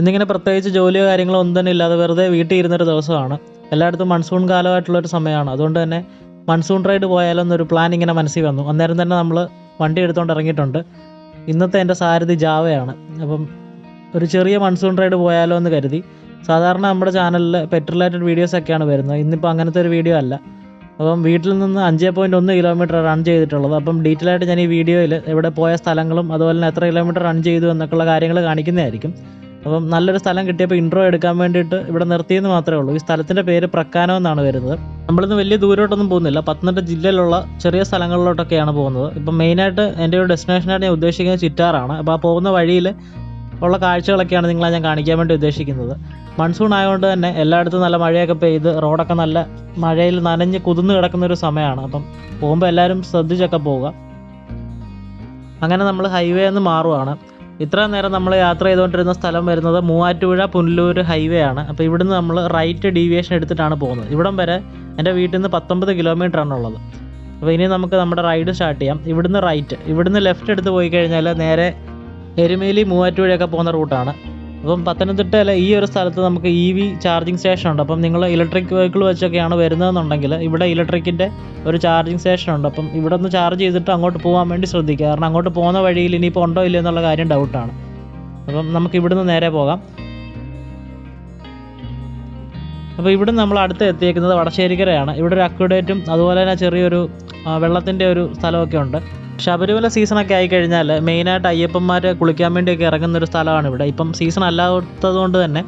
ഇന്നിങ്ങനെ പ്രത്യേകിച്ച് ജോലിയോ കാര്യങ്ങളോ ഒന്നും തന്നെ ഇല്ലാതെ വെറുതെ വീട്ടിൽ ഇരുന്നൊരു ദിവസമാണ്. എല്ലായിടത്തും മൺസൂൺ കാലമായിട്ടുള്ള ഒരു സമയമാണ്. അതുകൊണ്ട് തന്നെ മൺസൂൺ റൈഡ് പോയാലോ എന്നൊരു പ്ലാൻ ഇങ്ങനെ മനസ്സിൽ വന്നു. അന്നേരം തന്നെ നമ്മൾ വണ്ടി എടുത്തുകൊണ്ട് ഇറങ്ങിയിട്ടുണ്ട്. ഇന്നത്തെ എന്റെ സാരഥി ജാവയാണ്. അപ്പം ഒരു ചെറിയ മൺസൂൺ റൈഡ് പോയാലോ എന്ന് കരുതി. സാധാരണ നമ്മുടെ ചാനലിൽ പെറ്റ് റിലേറ്റഡ് വീഡിയോസൊക്കെയാണ് വരുന്നത്. ഇന്നിപ്പോൾ അങ്ങനത്തെ ഒരു വീഡിയോ അല്ല. അപ്പം വീട്ടിൽ നിന്ന് അഞ്ച് പോയിന്റ് ഒന്ന് കിലോമീറ്റർ റൺ ചെയ്തിട്ടുള്ളത്. അപ്പം ഡീറ്റെയിൽ ആയിട്ട് ഞാൻ ഈ വീഡിയോയിൽ എവിടെ പോയ സ്ഥലങ്ങളും അതുപോലെ തന്നെ എത്ര കിലോമീറ്റർ റൺ ചെയ്തു എന്നൊക്കെയുള്ള കാര്യങ്ങൾ കാണിക്കുന്നതായിരിക്കും. അപ്പം നല്ലൊരു സ്ഥലം കിട്ടിയപ്പോൾ ഇൻട്രോ എടുക്കാൻ വേണ്ടിയിട്ട് ഇവിടെ നിർത്തിയെന്ന് മാത്രമേ ഉള്ളൂ. ഈ സ്ഥലത്തിന്റെ പേര് പ്രക്കാനം എന്നാണ് വരുന്നത്. നമ്മളിന്ന് വലിയ ദൂരോട്ടൊന്നും പോകുന്നില്ല. പത്തനംതിട്ട ജില്ലയിലുള്ള ചെറിയ സ്ഥലങ്ങളിലോട്ടൊക്കെയാണ് പോകുന്നത്. ഇപ്പം മെയിനായിട്ട് എന്റെ ഒരു ഡെസ്റ്റിനേഷനായിട്ട് ഞാൻ ഉദ്ദേശിക്കുന്നത് ചിറ്റാറാണ്. അപ്പോൾ ആ പോകുന്ന വഴിയിൽ ഉള്ള കാഴ്ചകളൊക്കെയാണ് നിങ്ങളെ ഞാൻ കാണിക്കാൻ വേണ്ടി ഉദ്ദേശിക്കുന്നത്. മൺസൂൺ ആയതുകൊണ്ട് തന്നെ എല്ലായിടത്തും നല്ല മഴയൊക്കെ പെയ്ത് റോഡൊക്കെ നല്ല മഴയിൽ നനഞ്ഞ് കുതിർന്ന് കിടക്കുന്ന ഒരു സമയമാണ്. അപ്പം പോകുമ്പോൾ എല്ലാവരും ശ്രദ്ധിച്ചൊക്കെ പോവുക. അങ്ങനെ നമ്മൾ ഹൈവേ നിന്ന് മാറുവാണ്. ഇത്ര നേരം നമ്മൾ യാത്ര ചെയ്തുകൊണ്ടിരുന്ന സ്ഥലം വരുന്നത് മൂവാറ്റുപുഴ പുനലൂർ ഹൈവേ ആണ്. അപ്പോൾ ഇവിടുന്ന് നമ്മൾ റൈറ്റ് ഡീവിയേഷൻ എടുത്തിട്ടാണ് പോകുന്നത്. ഇവിടം വരെ എന്റെ വീട്ടിൽ നിന്ന് പത്തൊമ്പത് കിലോമീറ്റർ ഉള്ളത്. അപ്പോൾ ഇനി നമുക്ക് നമ്മുടെ റൈഡ് സ്റ്റാർട്ട് ചെയ്യാം. ഇവിടുന്ന് റൈറ്റ് ഇവിടുന്ന് ലെഫ്റ്റ് എടുത്ത് പോയി കഴിഞ്ഞാൽ നേരെ എരുമേലി മൂവാറ്റുപുഴയൊക്കെ പോകുന്ന റൂട്ടാണ് അപ്പം പത്തനംതിട്ടയിലെ ഈ ഒരു സ്ഥലത്ത് നമുക്ക് ഇ വി ചാർജിങ് സ്റ്റേഷൻ ഉണ്ട്. അപ്പം നിങ്ങൾ ഇലക്ട്രിക് വെഹിക്കിൾ വെച്ചൊക്കെയാണ് വരുന്നതെന്നുണ്ടെങ്കിൽ ഇവിടെ ഇലക്ട്രിക്കിന്റെ ഒരു ചാർജിങ് സ്റ്റേഷൻ ഉണ്ട്. അപ്പം ഇവിടെ ഒന്ന് ചാർജ് ചെയ്തിട്ട് അങ്ങോട്ട് പോകാൻ വേണ്ടി ശ്രദ്ധിക്കുക. കാരണം അങ്ങോട്ട് പോകുന്ന വഴിയിൽ ഇനിയിപ്പോൾ ഉണ്ടോ ഇല്ലയോ എന്നുള്ള കാര്യം ഡൗട്ടാണ് അപ്പം നമുക്ക് ഇവിടുന്ന് നേരെ പോകാം. അപ്പോൾ ഇവിടുന്ന് നമ്മൾ അടുത്ത് എത്തിയേക്കുന്നത് വടശ്ശേരിക്കരയാണ്. ഇവിടെ ഒരു അക്വഡേറ്റും അതുപോലെ തന്നെ ചെറിയൊരു വെള്ളത്തിന്റെ ഒരു സ്ഥലമൊക്കെ ഉണ്ട്. ശബരിമല സീസണൊക്കെ ആയിക്കഴിഞ്ഞാൽ മെയിനായിട്ട് അയ്യപ്പന്മാർ കുളിക്കാൻ വേണ്ടിയൊക്കെ ഇറങ്ങുന്ന ഒരു സ്ഥലമാണ് ഇവിടെ. ഇപ്പം സീസൺ അല്ലാത്തത് കൊണ്ട് തന്നെ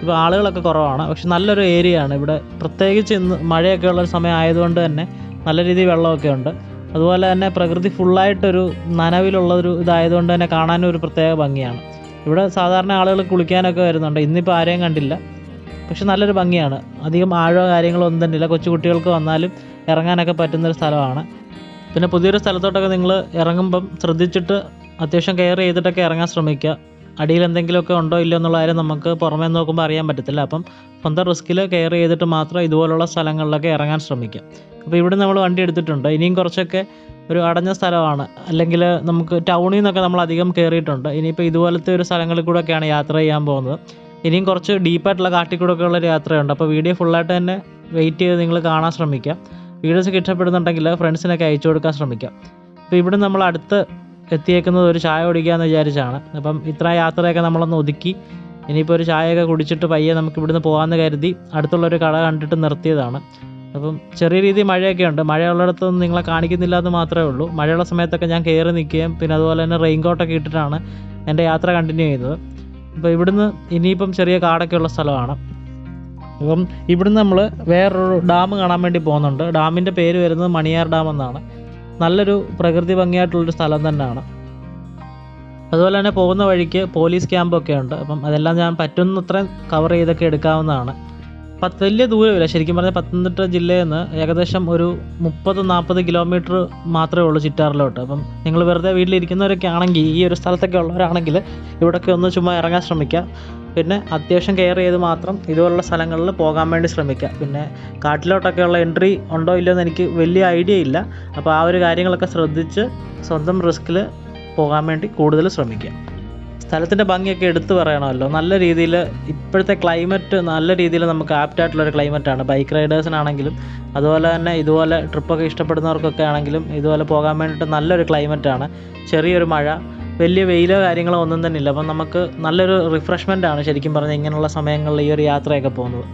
ഇപ്പോൾ ആളുകളൊക്കെ കുറവാണ്. പക്ഷെ നല്ലൊരു ഏരിയ ആണ് ഇവിടെ പ്രത്യേകിച്ച് ഇന്ന് മഴയൊക്കെ ഉള്ളൊരു സമയം ആയതുകൊണ്ട് തന്നെ നല്ല രീതിയിൽ വെള്ളമൊക്കെ ഉണ്ട്. അതുപോലെ തന്നെ പ്രകൃതി ഫുള്ളായിട്ടൊരു നനവിലുള്ളൊരു ഇതായതുകൊണ്ട് തന്നെ കാണാനും ഒരു പ്രത്യേക ഭംഗിയാണ്. ഇവിടെ സാധാരണ ആളുകൾ കുളിക്കാനൊക്കെ വരുന്നുണ്ട്. ഇന്നിപ്പോൾ ആരെയും കണ്ടില്ല. പക്ഷെ നല്ലൊരു ഭംഗിയാണ്. അധികം ആഴോ കാര്യങ്ങളോ ഒന്നും തന്നെ ഇല്ല കൊച്ചു കുട്ടികൾക്ക് വന്നാലും ഇറങ്ങാനൊക്കെ പറ്റുന്നൊരു സ്ഥലമാണ്. പിന്നെ പുതിയൊരു സ്ഥലത്തോട്ടൊക്കെ നിങ്ങൾ ഇറങ്ങുമ്പം ശ്രദ്ധിച്ചിട്ട് അത്യാവശ്യം കെയർ ചെയ്തിട്ടൊക്കെ ഇറങ്ങാൻ ശ്രമിക്കുക. അടിയിൽ എന്തെങ്കിലുമൊക്കെ ഉണ്ടോ ഇല്ലയോ എന്നുള്ള കാര്യം നമുക്ക് പുറമേ നോക്കുമ്പോൾ അറിയാൻ പറ്റത്തില്ല. അപ്പം സ്വന്തം റിസ്കിൽ കെയർ ചെയ്തിട്ട് മാത്രം ഇതുപോലുള്ള സ്ഥലങ്ങളിലൊക്കെ ഇറങ്ങാൻ ശ്രമിക്കുക. അപ്പോൾ ഇവിടെ നമ്മൾ വണ്ടി എടുത്തിട്ടുണ്ട്. ഇനിയും കുറച്ചൊക്കെ ഒരു അടഞ്ഞ സ്ഥലമാണ്. അല്ലെങ്കിൽ നമുക്ക് ടൗണിൽ നിന്നൊക്കെ നമ്മൾ അധികം കയറിയിട്ടുണ്ട്. ഇനിയിപ്പോൾ ഇതുപോലത്തെ ഒരു സ്ഥലങ്ങളിൽ കൂടെയൊക്കെയാണ് യാത്ര ചെയ്യാൻ പോകുന്നത്. ഇനിയും കുറച്ച് ഡീപ്പായിട്ടുള്ള കാട്ടിൽ കൂടെ ഒക്കെ ഉള്ളൊരു യാത്രയുണ്ട്. അപ്പോൾ വീഡിയോ ഫുള്ളായിട്ട് തന്നെ വെയിറ്റ് ചെയ്ത് നിങ്ങൾ കാണാൻ ശ്രമിക്കുക. വീഡിയോസ് ഒക്കെ ഇഷ്ടപ്പെടുന്നുണ്ടെങ്കിൽ ഫ്രണ്ട്സിനൊക്കെ അയച്ചു കൊടുക്കാൻ ശ്രമിക്കാം. അപ്പോൾ ഇവിടെ നമ്മൾ അടുത്ത് എത്തിയേക്കുന്നത് ഒരു ചായ കുടിക്കാമെന്ന് വിചാരിച്ചാണ്. അപ്പം ഇത്ര യാത്രയൊക്കെ നമ്മളൊന്ന് ഒതുക്കി ഇനിയിപ്പോൾ ഒരു ചായയൊക്കെ കുടിച്ചിട്ട് പയ്യെ നമുക്ക് ഇവിടുന്ന് പോകാമെന്ന് കരുതി അടുത്തുള്ളൊരു കട കണ്ടിട്ട് നിർത്തിയതാണ്. അപ്പം ചെറിയ രീതിയിൽ മഴയൊക്കെ ഉണ്ട്. മഴയുള്ളിടത്തൊന്നും നിങ്ങളെ കാണിക്കുന്നില്ല എന്ന് മാത്രമേ ഉള്ളൂ. മഴയുള്ള സമയത്തൊക്കെ ഞാൻ കയറി നിൽക്കുകയും പിന്നെ അതുപോലെ തന്നെ റെയിൻ കോട്ടൊക്കെ ഇട്ടിട്ടാണ് എന്റെ യാത്ര കണ്ടിന്യൂ ചെയ്തത്. അപ്പോൾ ഇവിടുന്ന് ഇനിയിപ്പം ചെറിയ കാടൊക്കെ ഉള്ള സ്ഥലമാണ്. അപ്പം ഇവിടുന്ന് നമ്മൾ വേറൊരു ഡാം കാണാൻ വേണ്ടി പോകുന്നുണ്ട്. ഡാമിന്റെ പേര് വരുന്നത് മണിയാർ ഡാം എന്നാണ്. നല്ലൊരു പ്രകൃതി ഭംഗിയായിട്ടുള്ളൊരു സ്ഥലം തന്നെയാണ്. അതുപോലെ തന്നെ പോകുന്ന വഴിക്ക് പോലീസ് ക്യാമ്പൊക്കെ ഉണ്ട്. അപ്പം അതെല്ലാം ഞാൻ പറ്റുന്നത്രയും കവർ ചെയ്തൊക്കെ എടുക്കാവുന്നതാണ്. പത്ത് വലിയ ദൂരമില്ല. ശരിക്കും പറഞ്ഞാൽ പത്തനംതിട്ട ജില്ലയിൽ നിന്ന് ഏകദേശം ഒരു മുപ്പത് നാൽപ്പത് കിലോമീറ്റർ മാത്രമേ ഉള്ളൂ ചിറ്റാറിലോട്ട്. അപ്പം നിങ്ങൾ വെറുതെ വീട്ടിലിരിക്കുന്നവരൊക്കെ ആണെങ്കിൽ ഈ ഒരു സ്ഥലത്തൊക്കെ ഉള്ളവരാണെങ്കിൽ ഇവിടെയൊക്കെ ഒന്ന് ചുമ്മാ ഇറങ്ങാൻ ശ്രമിക്കുക പിന്നെ അത്യാവശ്യം കെയർ ചെയ്ത് മാത്രം ഇതുപോലുള്ള സ്ഥലങ്ങളിൽ പോകാൻ വേണ്ടി ശ്രമിക്കുക പിന്നെ കാട്ടിലോട്ടൊക്കെയുള്ള എൻട്രി ഉണ്ടോ ഇല്ലയോ എന്ന് എനിക്ക് വലിയ ഐഡിയ ഇല്ല. അപ്പോൾ ആ ഒരു കാര്യങ്ങളൊക്കെ ശ്രദ്ധിച്ച് സ്വന്തം റിസ്ക്കിൽ പോകാൻ വേണ്ടി കൂടുതൽ ശ്രമിക്കുക സ്ഥലത്തിന്റെ ഭംഗിയൊക്കെ എടുത്തു പറയണമല്ലോ. നല്ല രീതിയിൽ ഇപ്പോഴത്തെ ക്ലൈമറ്റ് നല്ല രീതിയിൽ നമുക്ക് ആപ്റ്റായിട്ടുള്ളൊരു ക്ലൈമറ്റാണ് ബൈക്ക് റൈഡേഴ്സിനാണെങ്കിലും അതുപോലെ തന്നെ ഇതുപോലെ ട്രിപ്പൊക്കെ ഇഷ്ടപ്പെടുന്നവർക്കൊക്കെ ആണെങ്കിലും ഇതുപോലെ പോകാൻ വേണ്ടിയിട്ട് നല്ലൊരു ക്ലൈമറ്റാണ് ചെറിയൊരു മഴ വലിയ വെയിലോ കാര്യങ്ങളോ ഒന്നും തന്നെ ഇല്ല. അപ്പം നമുക്ക് നല്ലൊരു റിഫ്രഷ്മെന്റ് ആണ് ശരിക്കും പറഞ്ഞാൽ ഇങ്ങനെയുള്ള സമയങ്ങളിൽ ഈ ഒരു യാത്രയൊക്കെ പോകുന്നത്.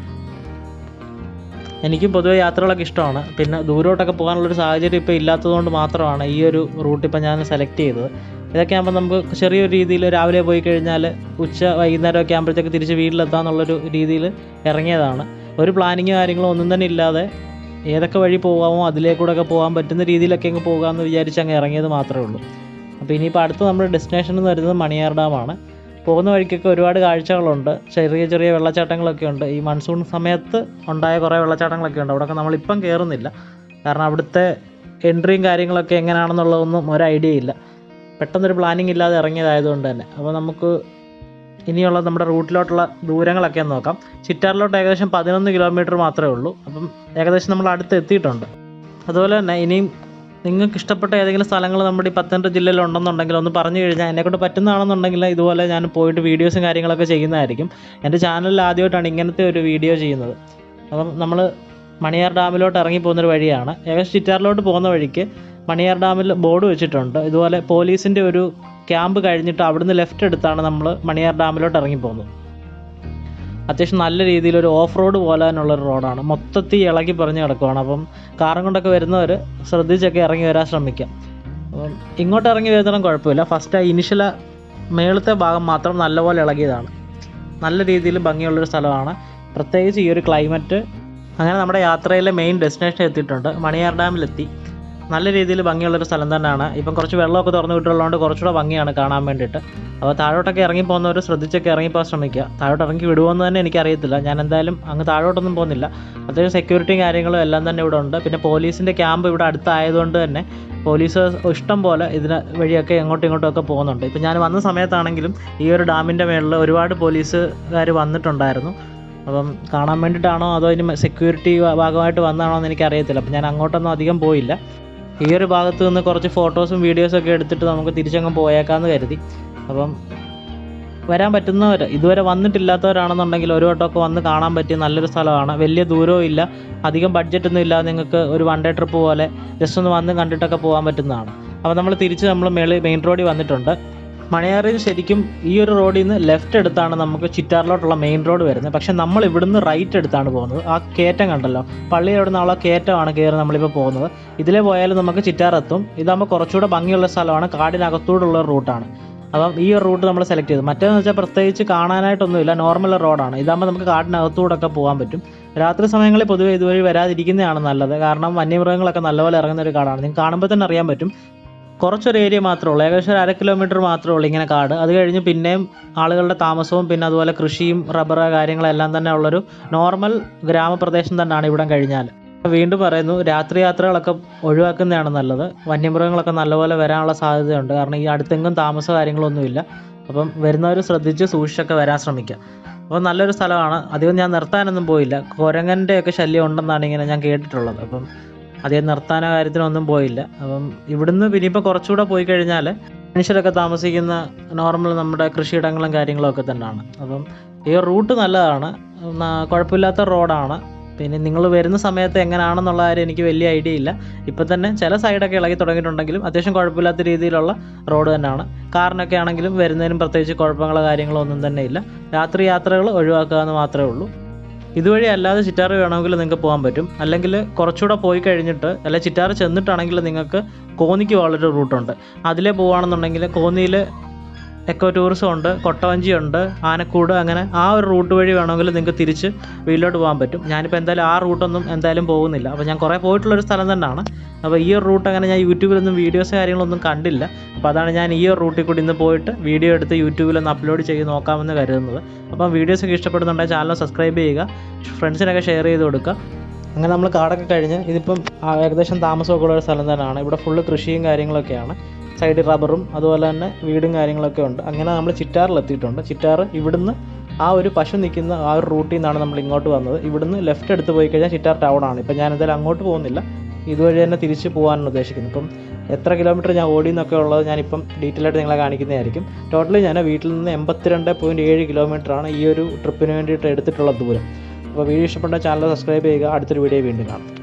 എനിക്കും പൊതുവേ യാത്രകളൊക്കെ ഇഷ്ടമാണ്. പിന്നെ ദൂരോട്ടൊക്കെ പോകാനുള്ളൊരു സാഹചര്യം ഇപ്പോൾ ഇല്ലാത്തതുകൊണ്ട് മാത്രമാണ് ഈ ഒരു റൂട്ട് ഇപ്പോൾ ഞാൻ സെലക്ട് ചെയ്തത്. ഇതൊക്കെ ആകുമ്പോൾ നമുക്ക് ചെറിയൊരു രീതിയിൽ രാവിലെ പോയി കഴിഞ്ഞാൽ ഉച്ച വൈകുന്നേരമൊക്കെ ആകുമ്പോഴത്തേക്ക് തിരിച്ച് വീട്ടിലെത്താമെന്നുള്ളൊരു രീതിയിൽ ഇറങ്ങിയതാണ്. ഒരു പ്ലാനിങ്ങോ കാര്യങ്ങളോ ഒന്നും തന്നെ ഇല്ലാതെ ഏതൊക്കെ വഴി പോകാമോ അതിലേക്കൂടെയൊക്കെ പോകാൻ പറ്റുന്ന രീതിയിലൊക്കെ അങ്ങ് പോകാമെന്ന് വിചാരിച്ച് അങ്ങ് ഇറങ്ങിയത് മാത്രമേ ഉള്ളൂ. അപ്പോൾ ഇനിയിപ്പോൾ അടുത്ത നമ്മുടെ ഡെസ്റ്റിനേഷൻ എന്ന് വരുന്നത് മണിയാർ ഡാമാണ് പോകുന്ന വഴിക്കൊക്കെ ഒരുപാട് കാഴ്ചകളുണ്ട്. ചെറിയ ചെറിയ വെള്ളച്ചാട്ടങ്ങളൊക്കെ ഉണ്ട്. ഈ മൺസൂൺ സമയത്ത് ഉണ്ടായ കുറേ വെള്ളച്ചാട്ടങ്ങളൊക്കെ ഉണ്ട്. അവിടെയൊക്കെ നമ്മളിപ്പം കയറുന്നില്ല കാരണം അവിടുത്തെ എൻട്രിയും കാര്യങ്ങളൊക്കെ എങ്ങനെയാണെന്നുള്ളതൊന്നും ഒരു ഐഡിയ ഇല്ല. പെട്ടെന്നൊരു പ്ലാനിങ് ഇല്ലാതെ ഇറങ്ങിയതായതുകൊണ്ട് തന്നെ. അപ്പോൾ നമുക്ക് ഇനിയുള്ള നമ്മുടെ റൂട്ടിലോട്ടുള്ള ദൂരങ്ങളൊക്കെ നോക്കാം. ചിറ്റാറിലോട്ട് ഏകദേശം പതിനൊന്ന് കിലോമീറ്റർ മാത്രമേ ഉള്ളൂ. അപ്പം ഏകദേശം നമ്മൾ അടുത്ത് എത്തിയിട്ടുണ്ട്. അതുപോലെ തന്നെ ഇനിയും നിങ്ങൾക്ക് ഇഷ്ടപ്പെട്ട ഏതെങ്കിലും സ്ഥലങ്ങൾ നമ്മുടെ ഈ പത്തനംതിട്ട ജില്ലയിൽ ഉണ്ടെന്നുണ്ടെങ്കിൽ ഒന്ന് പറഞ്ഞു കഴിഞ്ഞാൽ എന്നെക്കൊണ്ട് പറ്റുന്നതാണെന്നുണ്ടെങ്കിൽ ഇതുപോലെ ഞാൻ പോയിട്ട് വീഡിയോസും കാര്യങ്ങളൊക്കെ ചെയ്യുന്നതായിരിക്കും. എന്റെ ചാനലിൽ ആദ്യമായിട്ടാണ് ഇങ്ങനത്തെ ഒരു വീഡിയോ ചെയ്യുന്നത്. അപ്പം നമ്മൾ മണിയാർ ഡാമിലോട്ട് ഇറങ്ങി പോകുന്നൊരു വഴിയാണ്. ഏകദേശം ചിറ്റാറിലോട്ട് പോകുന്ന വഴിക്ക് മണിയാർ ഡാമിൽ ബോർഡ് വെച്ചിട്ടുണ്ട്. ഇതുപോലെ പോലീസിന്റെ ഒരു ക്യാമ്പ് കഴിഞ്ഞിട്ട് അവിടുന്ന് ലെഫ്റ്റ് എടുത്താണ് നമ്മൾ മണിയാർ ഡാമിലോട്ട് ഇറങ്ങി പോകുന്നത്. അത്യാവശ്യം നല്ല രീതിയിൽ ഒരു ഓഫ് റോഡ് പോലാനുള്ളൊരു റോഡാണ്. മൊത്തത്തിൽ ഇളകി പറഞ്ഞ് കിടക്കുവാണ്. അപ്പം കാറും കൊണ്ടൊക്കെ വരുന്നവർ ശ്രദ്ധിച്ചൊക്കെ ഇറങ്ങി വരാൻ ശ്രമിക്കാം. അപ്പം ഇങ്ങോട്ട് ഇറങ്ങി വരുന്നതും കുഴപ്പമില്ല. ഫസ്റ്റ് ആ ഇനിഷ്യൽ മേളത്തെ ഭാഗം മാത്രം നല്ലപോലെ ഇളകിയതാണ്. നല്ല രീതിയിൽ ഭംഗിയുള്ളൊരു സ്ഥലമാണ്. പ്രത്യേകിച്ച് ഈ ഒരു ക്ലൈമറ്റ് അങ്ങനെ നമ്മുടെ യാത്രയിലെ മെയിൻ ഡെസ്റ്റിനേഷൻ എത്തിയിട്ടുണ്ട്. മണിയാർ ഡാമിലെത്തി. നല്ല രീതിയിൽ ഭംഗിയുള്ളൊരു സ്ഥലം തന്നെയാണ്. ഇപ്പം കുറച്ച് വെള്ളമൊക്കെ തുറന്നു വിട്ടുള്ളതുകൊണ്ട് കുറച്ചുകൂടെ ഭംഗിയാണ് കാണാൻ വേണ്ടിയിട്ട്. അപ്പോൾ താഴോട്ടൊക്കെ ഇറങ്ങി പോകുന്നവർ ശ്രദ്ധിച്ചൊക്കെ ഇറങ്ങിപ്പോകാൻ ശ്രമിക്കുക. താഴോട്ട് ഇറങ്ങി വിടുമോയെന്ന് തന്നെ എനിക്കറിയത്തില്ല ഞാൻ എന്തായാലും അങ്ങ് താഴോട്ടൊന്നും പോകുന്നില്ല. അത്യാവശ്യം സെക്യൂരിറ്റിയും കാര്യങ്ങളും എല്ലാം തന്നെ ഇവിടെ ഉണ്ട്. പിന്നെ പോലീസിന്റെ ക്യാമ്പ് ഇവിടെ അടുത്തായതുകൊണ്ട് തന്നെ പോലീസ് ഇഷ്ടം പോലെ ഇതിന് വഴിയൊക്കെ എങ്ങോട്ടും ഇങ്ങോട്ടും ഒക്കെ പോകുന്നുണ്ട്. ഇപ്പം ഞാൻ വന്ന സമയത്താണെങ്കിലും ഈ ഒരു ഡാമിന്റെ മേളിൽ ഒരുപാട് പോലീസുകാർ വന്നിട്ടുണ്ടായിരുന്നു. അപ്പം കാണാൻ വേണ്ടിയിട്ടാണോ അതോ അതിന് സെക്യൂരിറ്റി ഭാഗമായിട്ട് വന്നതാണോ എന്ന് എനിക്കറിയത്തില്ല. അപ്പം ഞാൻ അങ്ങോട്ടൊന്നും അധികം പോയില്ല. ഈ ഒരു ഭാഗത്ത് നിന്ന് കുറച്ച് ഫോട്ടോസും വീഡിയോസും ഒക്കെ എടുത്തിട്ട് നമുക്ക് തിരിച്ചങ്ങ് പോയേക്കാമെന്ന് കരുതി. അപ്പം വരാൻ പറ്റുന്നവർ ഇതുവരെ വന്നിട്ടില്ലാത്തവരാണെന്നുണ്ടെങ്കിൽ ഒരു വട്ടമൊക്കെ വന്ന് കാണാൻ പറ്റിയ നല്ലൊരു സ്ഥലമാണ്. വലിയ ദൂരവും ഇല്ല. അധികം ബഡ്ജറ്റൊന്നും ഇല്ലാതെ നിങ്ങൾക്ക് ഒരു വൺ ഡേ ട്രിപ്പ് പോലെ ജസ്റ്റ് ഒന്ന് വന്ന് കണ്ടിട്ടൊക്കെ പോകാൻ പറ്റുന്നതാണ്. അപ്പോൾ നമ്മൾ തിരിച്ച് നമ്മൾ മേളിൽ മെയിൻ റോഡിൽ വന്നിട്ടുണ്ട്. മണയാറിൽ ശരിക്കും ഈ ഒരു റോഡിൽ നിന്ന് ലെഫ്റ്റ് എടുത്താണ് നമുക്ക് ചിറ്റാറിലോട്ടുള്ള മെയിൻ റോഡ് വരുന്നത്. പക്ഷേ നമ്മൾ ഇവിടുന്ന് റൈറ്റ് എടുത്താണ് പോകുന്നത്. ആ കയറ്റം കണ്ടല്ലോ. പള്ളി അവിടെ നിന്നുള്ള കയറ്റമാണ് കയറി നമ്മളിപ്പോൾ പോകുന്നത്. ഇതിലെ പോയാലും നമുക്ക് ചിറ്റാറെത്തും ഇതാകുമ്പോൾ കുറച്ചുകൂടെ ഭംഗിയുള്ള സ്ഥലമാണ്. കാടിനകത്തൂടുള്ള റൂട്ടാണ് അപ്പം ഈ ഒരു റൂട്ട് നമ്മൾ സെലക്ട് ചെയ്തു. മറ്റേന്ന് വെച്ചാൽ പ്രത്യേകിച്ച് കാണാനായിട്ടൊന്നുമില്ല. നോർമൽ റോഡാണ് ഇതാകുമ്പോൾ നമുക്ക് കാടിനകത്തൂടൊക്കെ പോകാൻ പറ്റും. രാത്രി സമയങ്ങളിൽ പൊതുവെ ഇതുവഴി വരാതിരിക്കുന്നതാണ് നല്ലത്. കാരണം വന്യമൃഗങ്ങളൊക്കെ നല്ലപോലെ ഇറങ്ങുന്ന ഒരു കാടാണ്. നിങ്ങൾക്ക് കാണുമ്പോൾ തന്നെ അറിയാൻ പറ്റും. കുറച്ചൊരു ഏരിയ മാത്രമേ ഉള്ളൂ. ഏകദേശം ഒരു അര കിലോമീറ്റർ മാത്രമേ ഉള്ളൂ ഇങ്ങനെ കാട്. അത് കഴിഞ്ഞ് പിന്നെയും ആളുകളുടെ താമസവും പിന്നെ അതുപോലെ കൃഷിയും റബ്ബർ കാര്യങ്ങളെല്ലാം തന്നെ ഉള്ളൊരു നോർമൽ ഗ്രാമപ്രദേശം തന്നെയാണ് ഇവിടം കഴിഞ്ഞാൽ വീണ്ടും പറയുന്നു രാത്രി യാത്രകളൊക്കെ ഒഴിവാക്കുന്നതാണ് നല്ലത്. വന്യമൃഗങ്ങളൊക്കെ നല്ലപോലെ വരാനുള്ള സാധ്യതയുണ്ട്. കാരണം ഈ അടുത്തെങ്കും താമസ കാര്യങ്ങളൊന്നുമില്ല. അപ്പം വരുന്നവർ ശ്രദ്ധിച്ച് സൂക്ഷിച്ചൊക്കെ വരാൻ ശ്രമിക്കുക. അപ്പോൾ നല്ലൊരു സ്ഥലമാണ്. അധികം ഞാൻ നിർത്താനൊന്നും പോയില്ല. കുരങ്ങന്റെയൊക്കെ ശല്യം ഉണ്ടെന്നാണ് ഇങ്ങനെ ഞാൻ കേട്ടിട്ടുള്ളത്. അപ്പം അധികം നിർത്താനോ കാര്യത്തിനൊന്നും പോയില്ല. അപ്പം ഇവിടുന്ന് പിന്നിപ്പോൾ കുറച്ചുകൂടെ പോയി കഴിഞ്ഞാൽ മനുഷ്യരൊക്കെ താമസിക്കുന്ന നോർമൽ നമ്മുടെ കൃഷിയിടങ്ങളും കാര്യങ്ങളും ഒക്കെ തന്നെയാണ്. അപ്പം ഈ റൂട്ട് നല്ലതാണ്. കുഴപ്പമില്ലാത്ത റോഡാണ്. പിന്നെ നിങ്ങൾ വരുന്ന സമയത്ത് എങ്ങനെയാണെന്നുള്ള കാര്യം എനിക്ക് വലിയ ഐഡിയ ഇല്ല. ഇപ്പം തന്നെ ചില സൈഡൊക്കെ ഇളകി തുടങ്ങിയിട്ടുണ്ടെങ്കിലും അത്യാവശ്യം കുഴപ്പമില്ലാത്ത രീതിയിലുള്ള റോഡ് തന്നെയാണ്. കാറിനൊക്കെ ആണെങ്കിലും വരുന്നതിനും പ്രത്യേകിച്ച് കുഴപ്പങ്ങളോ കാര്യങ്ങളോ ഒന്നും തന്നെ ഇല്ല. രാത്രി യാത്രകൾ ഒഴിവാക്കുക എന്ന് മാത്രമേ ഉള്ളൂ. ഇതുവഴി അല്ലാതെ ചിറ്റാറ് വേണമെങ്കിൽ നിങ്ങൾക്ക് പോകാൻ പറ്റും. അല്ലെങ്കിൽ കുറച്ചുകൂടെ പോയി കഴിഞ്ഞിട്ട് അല്ലെ ചിറ്റാറ് ചെന്നിട്ടാണെങ്കിൽ നിങ്ങൾക്ക് കോന്നിക്ക് പോകാനുള്ളൊരു റൂട്ടുണ്ട് അതിലേ പോവുകയാണെന്നുണ്ടെങ്കിൽ കോന്നിയിൽ എക്കോ ടൂറിസം ഉണ്ട് കൊട്ടവഞ്ചി ഉണ്ട് ആനക്കൂട് അങ്ങനെ ആ ഒരു റൂട്ട് വഴി വേണമെങ്കിൽ നിങ്ങൾക്ക് തിരിച്ച് വീട്ടിലോട്ട് പോകാൻ പറ്റും. ഞാനിപ്പോൾ എന്തായാലും ആ റൂട്ടൊന്നും എന്തായാലും പോകുന്നില്ല. അപ്പോൾ ഞാൻ കുറേ പോയിട്ടുള്ളൊരു സ്ഥലം തന്നെയാണ്. അപ്പോൾ ഈ ഒരു റൂട്ട് അങ്ങനെ ഞാൻ യൂട്യൂബിലൊന്നും വീഡിയോസ് കാര്യങ്ങളൊന്നും കണ്ടില്ല. അപ്പോൾ അതാണ് ഞാൻ ഈ ഒരു റൂട്ടിൽ കൂടി ഇന്ന് പോയിട്ട് വീഡിയോ എടുത്ത് യൂട്യൂബിലൊന്ന് അപ്ലോഡ് ചെയ്ത് നോക്കാമെന്ന് കരുതുന്നത്. അപ്പം വീഡിയോസൊക്കെ ഇഷ്ടപ്പെടുന്നുണ്ടെങ്കിൽ ചാനൽ സബ്സ്ക്രൈബ് ചെയ്യുക. ഫ്രണ്ട്സിനൊക്കെ ഷെയർ ചെയ്ത് കൊടുക്കുക. അങ്ങനെ നമ്മൾ കാടൊക്കെ കഴിഞ്ഞ് ഇതിപ്പം ഏകദേശം താമസമൊക്കെ ഉള്ള ഒരു സ്ഥലം തന്നെയാണ്. ഇവിടെ ഫുള്ള് കൃഷിയും കാര്യങ്ങളൊക്കെയാണ്. സൈഡിൽ റബ്ബറും അതുപോലെ തന്നെ വീടും കാര്യങ്ങളൊക്കെ ഉണ്ട്. അങ്ങനെ നമ്മൾ ചിറ്റാറിലെത്തിയിട്ടുണ്ട് ചിറ്റാർ ഇവിടുന്ന് ആ ഒരു പശു നിൽക്കുന്ന ആ ഒരു റൂട്ടിൽ നിന്നാണ് നമ്മൾ ഇങ്ങോട്ട് വന്നത്. ഇവിടുന്ന് ലെഫ്റ്റ് എടുത്ത് പോയി കഴിഞ്ഞാൽ ചിറ്റാർ ടൗൺ ആണ്. ഇപ്പം ഞാൻ എന്തായാലും അങ്ങോട്ട് പോകുന്നില്ല. ഇതുവഴി തന്നെ തിരിച്ച് പോകാനാണ് ഉദ്ദേശിക്കുന്നത്. ഇപ്പം എത്ര കിലോമീറ്റർ ഞാൻ ഓടി എന്നൊക്കെ ഉള്ളത് ഞാനിപ്പം ഡീറ്റെയിൽ ആയിട്ട് നിങ്ങളെ കാണിക്കുന്നതായിരിക്കും. ടോട്ടലി ഞാൻ വീട്ടിൽ നിന്ന് എൺപത്തിരണ്ട് പോയിന്റ് ഏഴ് കിലോമീറ്ററാണ് ഈ ഒരു ട്രിപ്പിന് വേണ്ടിയിട്ട് എടുത്തിട്ടുള്ള ദൂരം. അപ്പോൾ വീഡിയോ ഇഷ്ടപ്പെട്ട ചാനൽ സബ്സ്ക്രൈബ് ചെയ്യുക. അടുത്തൊരു വീഡിയോ വീണ്ടും കാണാം.